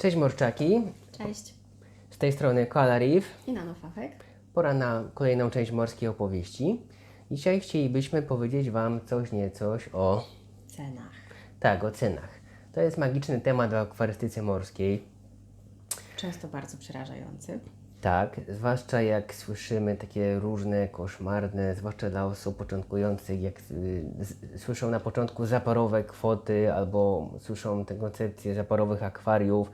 Cześć Morczaki, Cześć. z tej strony Koala Reef. I nanofafek. Pora na kolejną część morskiej opowieści. Dzisiaj chcielibyśmy powiedzieć Wam coś niecoś o, Cenach. tak, o cenach. To jest magiczny temat w akwarystyce morskiej. Często bardzo przerażający. Tak, zwłaszcza jak słyszymy takie różne koszmarne, zwłaszcza dla osób początkujących, jak y, słyszą na początku zaporowe kwoty albo słyszą tę koncepcję zaporowych akwariów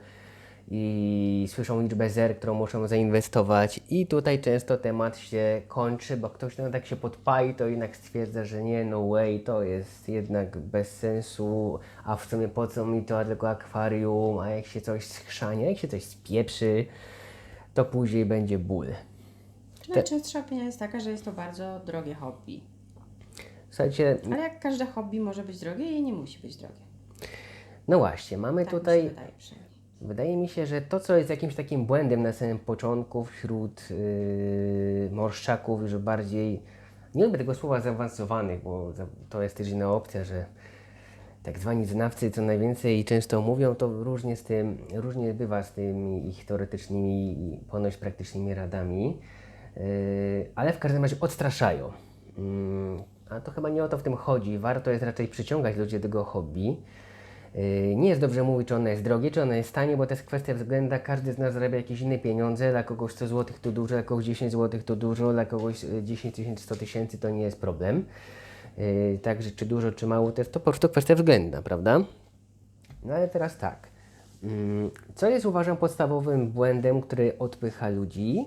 i słyszą liczbę zer, którą muszą zainwestować. I tutaj często temat się kończy, bo ktoś no tak się podpali, to jednak stwierdza, że nie, no way, to jest jednak bez sensu, a w sumie po co mi to tylko akwarium, a jak się coś schrzania, jak się coś spieprzy, to później będzie ból. Najczęstsza opinia jest taka, że jest to bardzo drogie hobby. Słuchajcie, Ale jak każde hobby może być drogie i nie musi być drogie. no właśnie, mamy Tak mi tutaj, się wydaje przynajmniej. wydaje mi się, że to, co jest jakimś takim błędem na samym początku wśród yy, morszczaków, już bardziej, nie lubię tego słowa zaawansowanych, bo za- to jest też inna opcja, że tak zwani znawcy co najwięcej często mówią, to różnie z tym, różnie bywa z tymi ich teoretycznymi i ponoć praktycznymi radami, yy, ale w każdym razie odstraszają. Mm, A to chyba nie o to w tym chodzi. Warto jest raczej przyciągać ludzi do tego hobby. Yy, Nie jest dobrze mówić, czy ono jest drogie, czy ono jest tanie, bo to jest kwestia względna. Każdy z nas zarabia jakieś inne pieniądze. Dla kogoś 100 zł to dużo, dla kogoś 10 zł to dużo, dla kogoś y, 10 tysięcy, 100 tysięcy to nie jest problem. Yy, Także czy dużo, czy mało, to jest to po prostu kwestia względna, prawda? No ale teraz tak. Mm, Co jest uważam podstawowym błędem, który odpycha ludzi?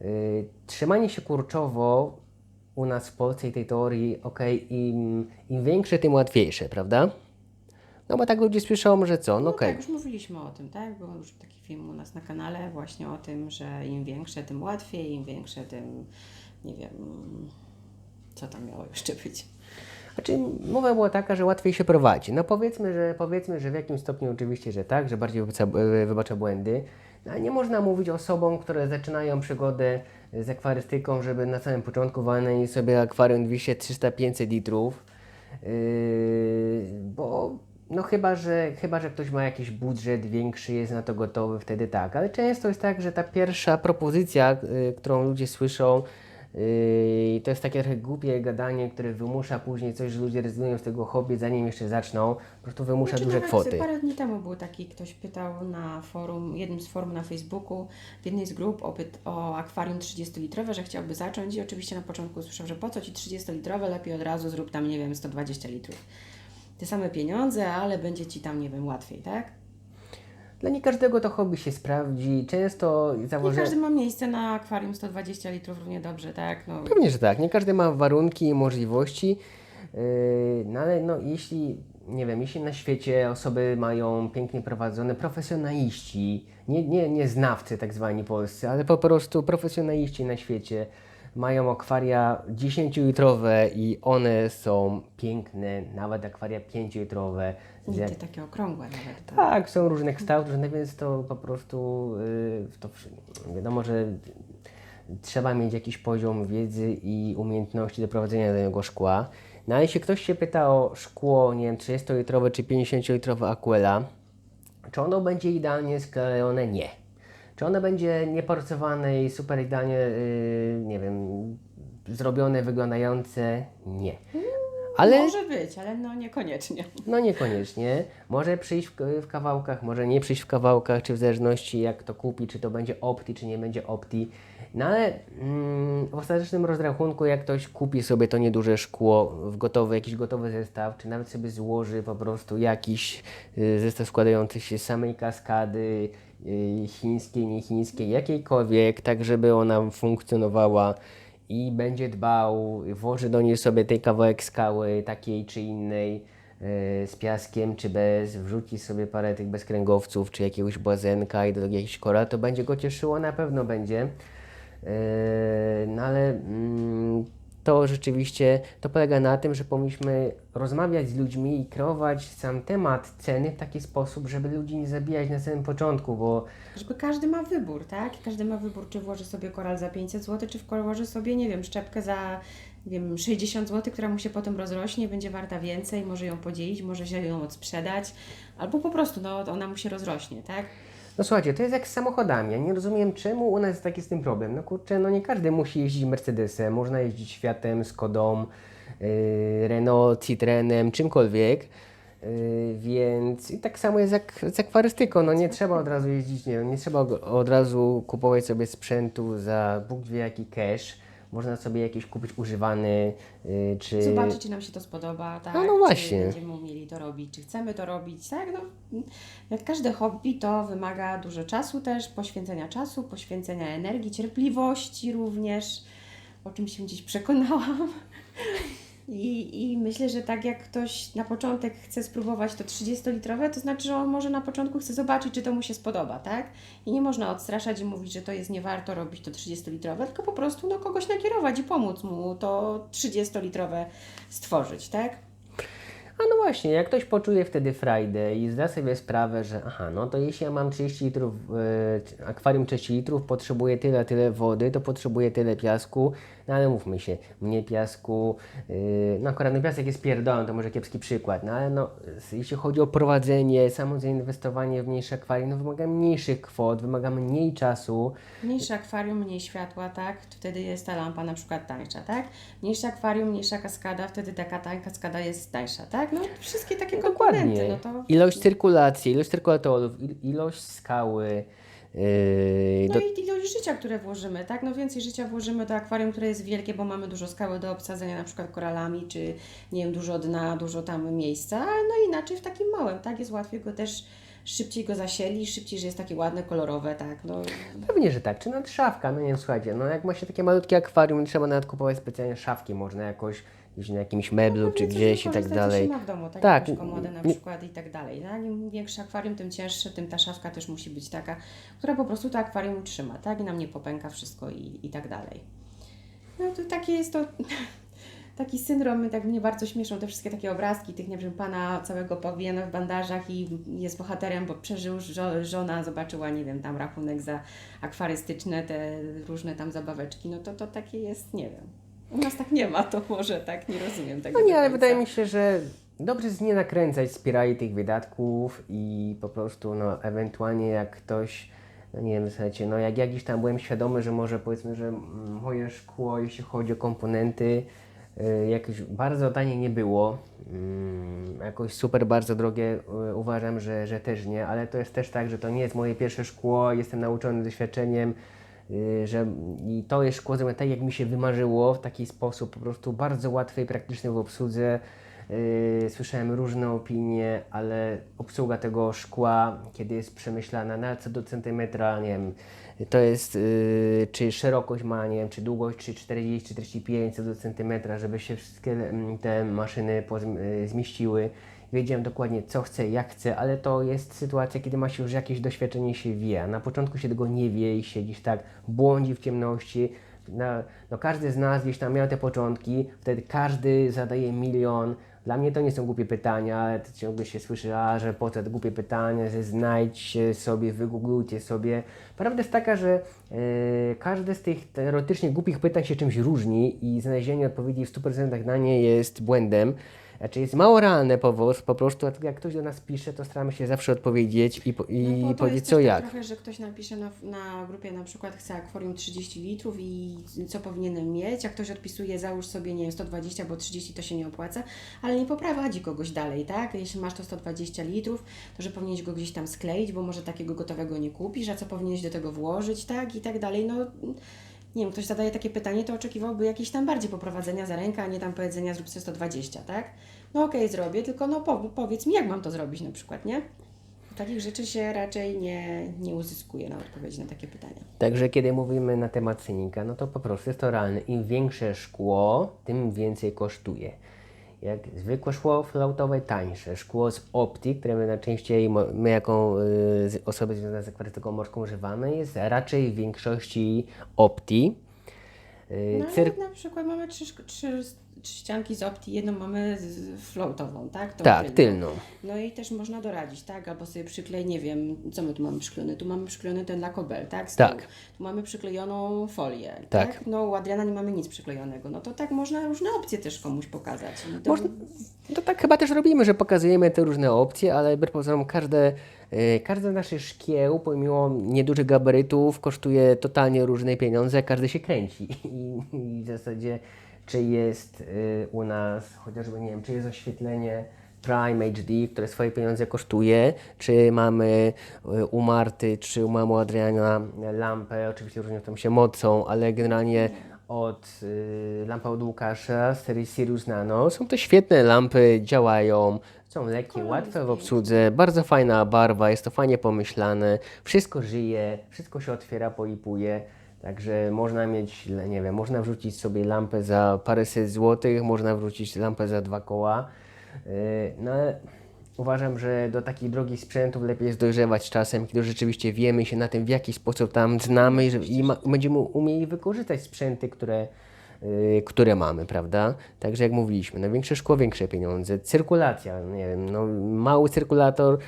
Yy, Trzymanie się kurczowo u nas w Polsce i tej teorii, ok, im, im większe, tym łatwiejsze, prawda? No bo tak ludzie słyszą, że co? No No okej. tak, już mówiliśmy o tym, tak? Był już taki film u nas na kanale właśnie o tym, że im większe, tym łatwiej, im większe, tym nie wiem, co tam miało jeszcze być. Znaczy, mowa była taka, że łatwiej się prowadzi. No powiedzmy, że powiedzmy, że w jakimś stopniu oczywiście, że tak, że bardziej e, wybacza błędy. No, ale nie można mówić osobom, które zaczynają przygodę z akwarystyką, żeby na samym początku walnęli sobie akwarium 200, 300, 500 litrów. Yy, bo no chyba że, chyba, że ktoś ma jakiś budżet większy, jest na to gotowy, wtedy tak. Ale często jest tak, że ta pierwsza propozycja, y, którą ludzie słyszą, Yy, to jest takie trochę głupie gadanie, które wymusza później coś, że ludzie rezygnują z tego hobby, zanim jeszcze zaczną, po prostu wymusza Znaczy, duże kwoty. Parę dni temu był taki, ktoś pytał na forum, jednym z forum na Facebooku, w jednej z grup o, o akwarium 30-litrowe, że chciałby zacząć i oczywiście na początku usłyszał, że po co Ci 30-litrowe, lepiej od razu zrób tam, nie wiem, 120 litrów. Te same pieniądze, ale będzie Ci tam, nie wiem, łatwiej, tak? Dla nie każdego to hobby się sprawdzi, często Nie założę... każdy ma miejsce na akwarium 120 litrów równie dobrze, tak? No, Pewnie, że tak, nie każdy ma warunki i możliwości, yy, no ale no jeśli, nie wiem, jeśli na świecie osoby mają pięknie prowadzone, profesjonaliści, nie, nie, nie znawcy tak zwani polscy, ale po prostu profesjonaliści na świecie, mają akwaria 10-litrowe i one są piękne, nawet akwaria 5-litrowe. z nie jak- te takie okrągłe nawet. tak? tak, są różne kształty, no więc to po prostu y, to wiadomo, że trzeba mieć jakiś poziom wiedzy i umiejętności do prowadzenia danego szkła. No ale jeśli ktoś się pyta o szkło, nie wiem, 30-litrowe czy 50-litrowe Aquela, czy ono będzie idealnie sklejone? Nie. Czy ono będzie nieporcowane i super idealnie, y, nie wiem, zrobione, wyglądające? Nie. Ale... Może być, ale no niekoniecznie. No niekoniecznie. Może przyjść w, w kawałkach, może nie przyjść w kawałkach, czy w zależności jak to kupi, czy to będzie opti, czy nie będzie opti. No ale mm, w ostatecznym rozrachunku, jak ktoś kupi sobie to nieduże szkło w gotowy, jakiś gotowy zestaw, czy nawet sobie złoży po prostu jakiś y, zestaw składający się z samej kaskady, chińskiej, nie chińskiej, jakiejkolwiek, tak żeby ona funkcjonowała i będzie dbał, włoży do niej sobie tej kawałek skały, takiej czy innej, e, z piaskiem czy bez, wrzuci sobie parę tych bezkręgowców, czy jakiegoś błazenka i do jakiegoś kora, to będzie go cieszyło, na pewno będzie. E, No ale mm, to rzeczywiście to polega na tym, że powinniśmy rozmawiać z ludźmi i kreować sam temat ceny w taki sposób, żeby ludzi nie zabijać na samym początku, bo Żeby każdy ma wybór, tak? Każdy ma wybór, czy włoży sobie koral za 500 zł, czy włoży sobie, nie wiem, szczepkę za nie wiem, 60 zł, która mu się potem rozrośnie, będzie warta więcej, może ją podzielić, może się ją odsprzedać, albo po prostu, no, ona mu się rozrośnie, tak? No słuchajcie, to jest jak z samochodami. Ja nie rozumiem, czemu u nas jest taki z tym problem. No kurczę, no nie każdy musi jeździć Mercedesem, można jeździć Fiatem, Skodą, yy, Renault, Citroenem, czymkolwiek. Yy, więc i tak samo jest jak z akwarystyką. No nie trzeba od razu jeździć, nie, nie trzeba od razu kupować sobie sprzętu za Bóg wie jaki cash. Można sobie jakiś kupić używany, yy, czy... Zobaczyć, czy nam się to spodoba, tak? No, no właśnie. Czy będziemy umieli to robić, czy chcemy to robić, tak? No, jak każde hobby, to wymaga dużo czasu też, poświęcenia czasu, poświęcenia energii, cierpliwości również, o czym się gdzieś przekonałam. I, I myślę, że tak jak ktoś na początek chce spróbować to 30-litrowe, to znaczy, że on może na początku chce zobaczyć, czy to mu się spodoba, tak? I nie można odstraszać i mówić, że to jest nie warto robić to 30-litrowe, tylko po prostu no, kogoś nakierować i pomóc mu to 30-litrowe stworzyć, tak? A no właśnie, jak ktoś poczuje wtedy frajdę i zda sobie sprawę, że aha, no to jeśli ja mam 30 litrów, e, akwarium 30 litrów, potrzebuję tyle, tyle wody, to potrzebuję tyle piasku, no ale mówmy się, mnie piasku, e, no akurat no piasek jest pierdolą, to może kiepski przykład, no ale no, jeśli chodzi o prowadzenie, samo zainwestowanie w mniejsze akwarium, no wymaga mniejszych kwot, wymaga mniej czasu, Mniejsze akwarium, mniej światła, tak? Wtedy jest ta lampa na przykład tańsza, tak? Mniejsze akwarium, mniejsza kaskada, wtedy taka tańsza kaskada jest tańsza, tak? No wszystkie takie komponenty, Dokładnie. no to... Ilość cyrkulacji, ilość cyrkulatorów, il- ilość skały, e, No do, i ilość życia, które włożymy, tak? No więcej życia włożymy do akwarium, które jest wielkie, bo mamy dużo skały do obsadzenia, na przykład koralami, czy nie wiem, dużo dna, dużo tam miejsca, no inaczej w takim małym, tak? Jest łatwiej go też, szybciej go zasieli, szybciej, że jest takie ładne, kolorowe, tak? No Pewnie, że tak. Czy nawet szafka, no nie wiem, słuchajcie, no jak ma się takie malutkie akwarium, nie trzeba nawet kupować specjalnie szafki, można jakoś gdzieś na jakimś meblu, No, czy gdzieś i tak dalej. Ma w domu, tak? Tak, Jakąś komodę na przykład i tak dalej. No, Im większe akwarium, tym cięższe, tym ta szafka też musi być taka, która po prostu to akwarium utrzyma, tak? I nam nie popęka wszystko i, i tak dalej. No to takie jest to... Taki syndrom, tak mnie bardzo śmieszą te wszystkie takie obrazki tych, nie wiem, pana całego powijana w bandażach i jest bohaterem, bo przeżył, żo- żona zobaczyła, nie wiem, tam rachunek za akwarystyczne, te różne tam zabaweczki, no to to takie jest, nie wiem. U nas tak nie ma, to może tak, nie rozumiem tego No nie, ale wydaje mi się, że dobrze jest nie nakręcać spirali tych wydatków i po prostu, no, ewentualnie jak ktoś, no nie wiem, słuchajcie, no jak jakiś tam byłem świadomy, że może powiedzmy, że mm, moje szkło, jeśli chodzi o komponenty, y, jakoś bardzo tanie nie było, mm, jakoś super bardzo drogie y, uważam, że, że też nie, ale to jest też tak, że to nie jest moje pierwsze szkło, jestem nauczony doświadczeniem, że i to jest szkło zrobione tak, jak mi się wymarzyło, w taki sposób po prostu bardzo łatwy i praktyczny w obsłudze. Yy, słyszałem różne opinie, ale obsługa tego szkła, kiedy jest przemyślana na co do centymetra, nie wiem, to jest, yy, czy szerokość ma, nie wiem, czy długość, czy 40, czy 45 co do centymetra, żeby się wszystkie mm, te maszyny yy, zmieściły. Wiedziałem dokładnie, co chcę, jak chcę, ale to jest sytuacja, kiedy ma się już jakieś doświadczenie się wie. a Na początku się tego nie wie i się gdzieś tak błądzi w ciemności. Na, no każdy z nas gdzieś tam miał te początki, wtedy każdy zadaje milion. Dla mnie to nie są głupie pytania, ciągle się słyszy, a że po co te głupie pytania, że znajdźcie sobie, wygooglujcie sobie. Prawda jest taka, że e, każde z tych teoretycznie głupich pytań się czymś różni i znalezienie odpowiedzi w 100% na nie jest błędem. Znaczy jest mało realne po, po prostu, jak ktoś do nas pisze, to staramy się zawsze odpowiedzieć i, po, i No powiedzieć co tak jak. trochę, że ktoś napisze na, na grupie na przykład chce akwarium 30 litrów i co powinienem mieć, a ktoś odpisuje załóż sobie, nie wiem, 120, bo 30 to się nie opłaca, ale nie poprowadzi kogoś dalej, tak? Jeśli masz to 120 litrów, to że powinieneś go gdzieś tam skleić, bo może takiego gotowego nie kupisz, a co powinieneś do tego włożyć, tak? I tak dalej, no... Nie wiem, ktoś zadaje takie pytanie, to oczekiwałby jakieś tam bardziej poprowadzenia za rękę, a nie tam powiedzenia zrób sobie 120, tak? No okej, zrobię, tylko no pow- powiedz mi, jak mam to zrobić na przykład, nie? Takich rzeczy się raczej nie, nie uzyskuje na odpowiedzi na takie pytania. Także kiedy mówimy na temat cenika, no to po prostu jest to realne. Im większe szkło, tym więcej kosztuje. Jak zwykłe szkło flautowe tańsze, szkło z optii, które my najczęściej, my jako y, osoby związane z akwarystyką morską używamy, jest raczej w większości optii. Y, No ale cyr- na przykład mamy trzy, trzy ścianki z optii, jedną mamy floatową, tak? Tą Tak, tylną. No i też można doradzić, tak? Albo sobie przyklej, nie wiem, co my tu mamy przyklejone? Tu mamy przyklejony ten lakobel, tak? Z tyłu. Tak. Tu mamy przyklejoną folię, Tak. tak? No u Adriana nie mamy nic przyklejonego. No to tak można różne opcje też komuś pokazać. I to... Można- To tak chyba też robimy, że pokazujemy te różne opcje, ale wbrew pozorom każde, e, każde z naszych szkieł, pomimo niedużych gabarytów, kosztuje totalnie różne pieniądze, każdy się kręci. I, i w zasadzie, czy jest e, u nas, chociażby nie wiem, czy jest oświetlenie Prime HD, które swoje pieniądze kosztuje, czy mamy e, u Marty, czy u mamy Adriana lampę, oczywiście różnią tam się mocą, ale generalnie od y, lampa od Łukasza z serii Sirius Nano. Są to świetne lampy, działają, są lekkie, łatwe w obsłudze, bardzo fajna barwa, jest to fajnie pomyślane, wszystko żyje, wszystko się otwiera, polipuje. Także można mieć, nie wiem, można wrzucić sobie lampę za paręset złotych, można wrzucić lampę za dwa koła. Yy, No uważam, że do takich drogich sprzętów lepiej jest dojrzewać czasem, kiedy rzeczywiście wiemy się na tym, w jaki sposób tam znamy i, będziemy umieli wykorzystać sprzęty, które, yy, które mamy, prawda? Także jak mówiliśmy, no większe szkło, większe pieniądze. Cyrkulacja, nie wiem, no mały cyrkulator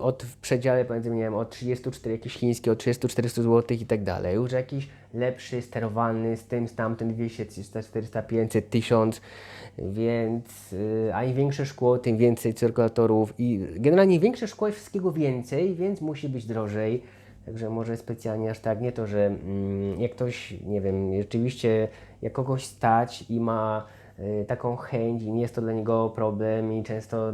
od w przedziale powiedzmy, nie wiem, od 34 jakieś chińskie, od 30-400 zł i tak dalej. Już jakiś lepszy, sterowalny, z tym, z tamtym 200, 300, 400, 500, 1000, więc yy, a im większe szkło, tym więcej cyrkulatorów i generalnie większe szkło jest wszystkiego więcej, więc musi być drożej. Także może specjalnie aż tak, nie to, że mm, jak ktoś, nie wiem, rzeczywiście jak kogoś stać i ma y, taką chęć i nie jest to dla niego problem i często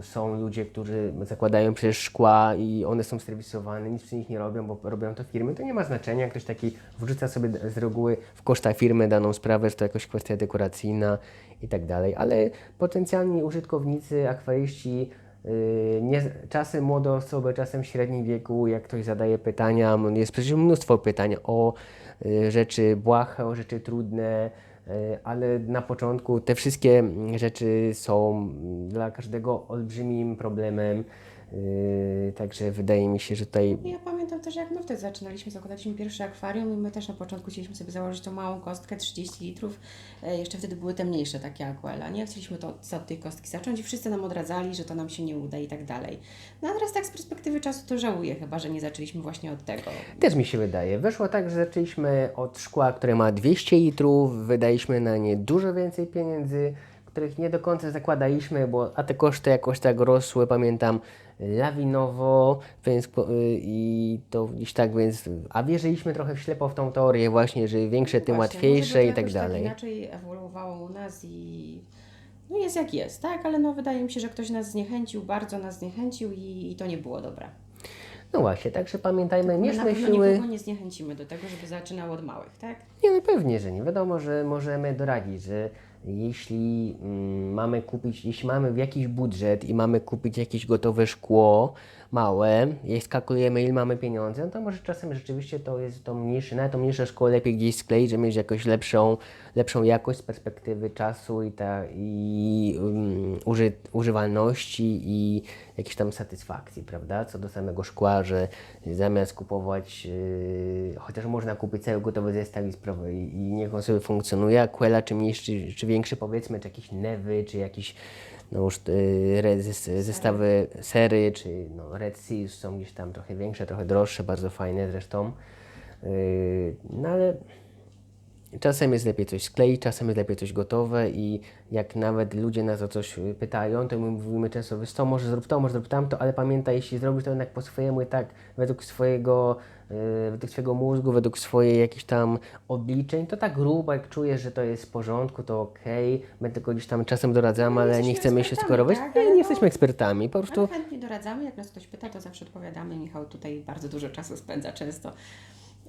są ludzie, którzy zakładają przecież szkła i one są serwisowane, nic przy nich nie robią, bo robią to firmy, to nie ma znaczenia, ktoś taki wrzuca sobie z reguły w koszta firmy daną sprawę, że to jakaś kwestia dekoracyjna i tak dalej, ale potencjalni użytkownicy, akwaryści Yy, nie, czasem młode osoby, czasem w średnim wieku, jak ktoś zadaje pytania, jest przecież mnóstwo pytań o y, rzeczy błahe, o rzeczy trudne, y, ale na początku te wszystkie rzeczy są dla każdego olbrzymim problemem. Y, Także wydaje mi się, że tutaj Ja pamiętam też, jak my wtedy zaczynaliśmy, zakładaliśmy pierwsze akwarium i my też na początku chcieliśmy sobie założyć tą małą kostkę, 30 litrów. E, jeszcze wtedy były te mniejsze takie aquela, nie? Chcieliśmy to od tej kostki zacząć i wszyscy nam odradzali, że to nam się nie uda i tak dalej. No a teraz tak z perspektywy czasu to żałuję chyba, że nie zaczęliśmy właśnie od tego. Też mi się wydaje. Wyszło tak, że zaczęliśmy od szkła, które ma 200 litrów, wydaliśmy na nie dużo więcej pieniędzy, których nie do końca zakładaliśmy, bo a te koszty jakoś tak rosły, pamiętam, lawinowo, więc y, i to gdzieś tak, więc, a wierzyliśmy trochę w ślepo w tą teorię właśnie, że większe, tym Właśnie, łatwiejsze i tak jakoś dalej. inaczej ewoluowało u nas i no jest jak jest, tak? Ale no wydaje mi się, że ktoś nas zniechęcił, bardzo nas zniechęcił i, i to nie było dobre. No właśnie, także pamiętajmy, My na mierzmy pewno siły. nikogo nie zniechęcimy do tego, żeby zaczynał od małych, tak? Nie, no pewnie, że nie. Wiadomo, że możemy doradzić, że jeśli mm, mamy kupić, jeśli mamy jakiś budżet i mamy kupić jakieś gotowe szkło małe, jeśli skalkulujemy ile mamy pieniądze, no to może czasem rzeczywiście to jest to mniejsze, nawet to mniejsze szkło lepiej gdzieś skleić, żeby mieć jakąś lepszą, lepszą jakość z perspektywy czasu i, ta, i um, uży, używalności i jakiejś tam satysfakcji, prawda? Co do samego szkła, że zamiast kupować, yy, chociaż można kupić cały gotowy zestaw i, i, niech on sobie funkcjonuje, Aquela czy mniejszy, czy większy powiedzmy, czy jakieś Newy, czy jakiś no już yy, re, zes- zestawy sery, czy no, Red Seas są gdzieś tam trochę większe, trochę droższe, bardzo fajne zresztą. Yy, no ale Czasem jest lepiej coś skleić, czasem jest lepiej coś gotowe i jak nawet ludzie nas o coś y, pytają, to my mówimy często, wiesz co, może zrób to, może zrób tamto, ale pamiętaj, jeśli zrobisz to jednak po swojemu tak według swojego, y, według swojego mózgu, według swojej jakichś tam obliczeń, to tak rób, jak czujesz, że to jest w porządku, to okej, my tylko gdzieś tam czasem doradzamy, No, ale nie jesteśmy chcemy się ekspertami, skorować. tak, nie, nie no- jesteśmy ekspertami, po prostu Ale chętnie doradzamy, jak nas ktoś pyta, to zawsze odpowiadamy. Michał tutaj bardzo dużo czasu spędza często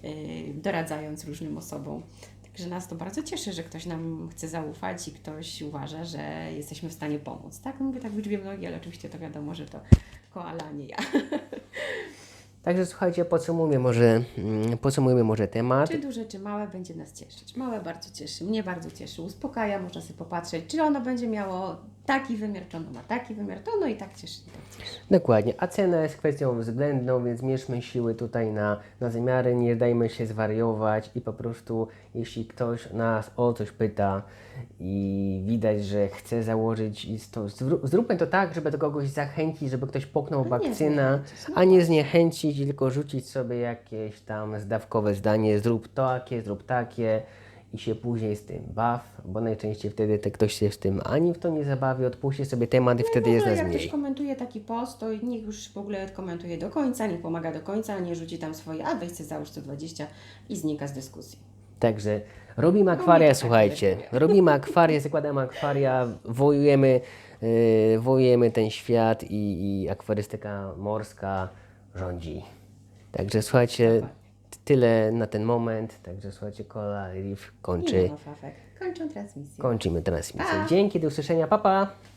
yy, doradzając różnym osobom. Także nas to bardzo cieszy, że ktoś nam chce zaufać i ktoś uważa, że jesteśmy w stanie pomóc. Tak, mówię tak w liczbie mnogiej, ale oczywiście to wiadomo, że to koala, nie ja. Także słuchajcie, podsumujmy może, mm, podsumujmy może temat. Czy duże, czy małe będzie nas cieszyć. Małe bardzo cieszy, mnie bardzo cieszy, uspokaja, można sobie popatrzeć, czy ono będzie miało taki wymiar, czy ono ma taki wymiar, to ono i tak cieszy, i tak cieszy. Dokładnie, a cena jest kwestią względną, więc mierzmy siły tutaj na, na zamiary, nie dajmy się zwariować i po prostu jeśli ktoś nas o coś pyta i widać, że chce założyć, to, zró- zróbmy to tak, żeby do kogoś zachęcić, żeby ktoś poknął No no a nie zniechęcić, tylko rzucić sobie jakieś tam zdawkowe zdanie, zrób takie, zrób takie i się później z tym baw, bo najczęściej wtedy te ktoś się z tym ani w to nie zabawi, odpuści sobie temat i wtedy w jest nas jak mniej. ktoś komentuje taki post, to niech już w ogóle komentuje do końca, niech pomaga do końca, nie rzuci tam swoje, a weź sobie załóż 120 i znika z dyskusji. Także robimy akwaria, to tak słuchajcie. Robimy akwaria, zakładamy akwaria, wojujemy, yy, wojujemy ten świat i, i akwarystyka morska rządzi. Także słuchajcie, tyle na ten moment. Także słuchajcie, Kola Reef I kończy. Mama Fafek. Kończą transmisję. Kończymy transmisję. Pa. Dzięki, do usłyszenia, papa. Pa.